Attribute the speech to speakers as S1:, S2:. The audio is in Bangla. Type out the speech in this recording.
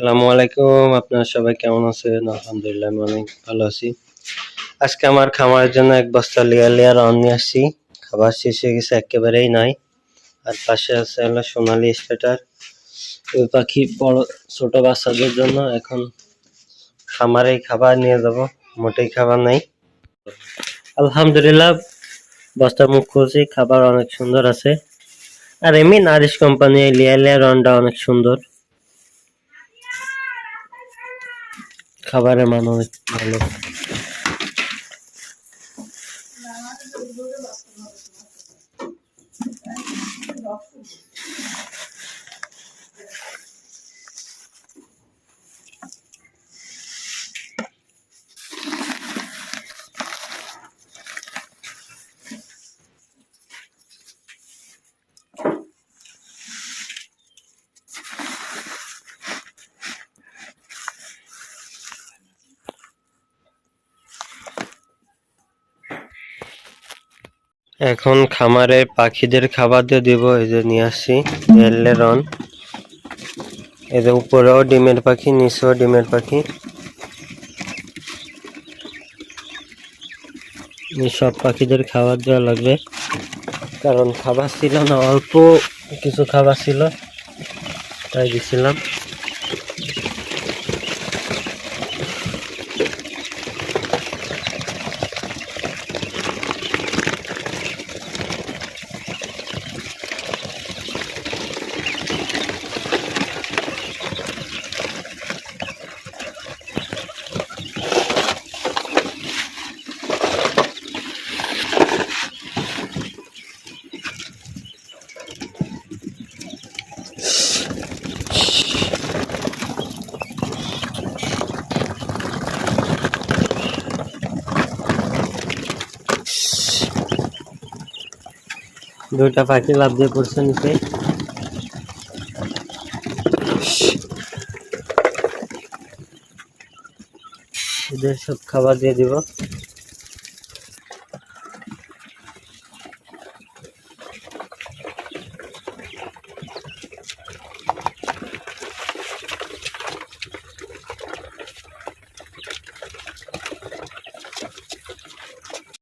S1: আসসালামু আলাইকুম। আপনারা সবাই কেমন আছেন? আলহামদুলিল্লাহ, আমি অনেক ভালো আছি। আজকে আমার খামারের জন্য এক বস্তা লেয়ার লেয়ার অন নিয়ে আসছি। খাবার শেষ হয়ে গেছে, একেবারেই নাই। আর পাশে আছে হলো সোনালি স্পেটার ওই পাখি বড়, ছোট বাচ্চাদের জন্য এখন খামারেই খাবার নিয়ে যাব। মোটেই খাবার নাই। আলহামদুলিল্লাহ, বস্তার মুখ খুলছি। খাবার অনেক সুন্দর আছে। আর এমনি নারিশ কোম্পানি লেয়ার লেয়ার অনটা অনেক সুন্দর। খাবারের মান অনেক ভালো। এখন খামারে পাখিদের খাবার দিয়ে দিব, এই যে নিয়ে আসছি এলেরন এই যে উপরেও ডিমের পাখি, নিচেও ডিমের পাখি। সব পাখিদের খাবার দেওয়া লাগবে। কারণ খাবার ছিল না, অল্প কিছু খাবার ছিল, তাই দিছিলাম। দুইটা পাখি লাভ দিয়ে পড়ছে নিচে। এদের সব খাবার দিয়ে দিব।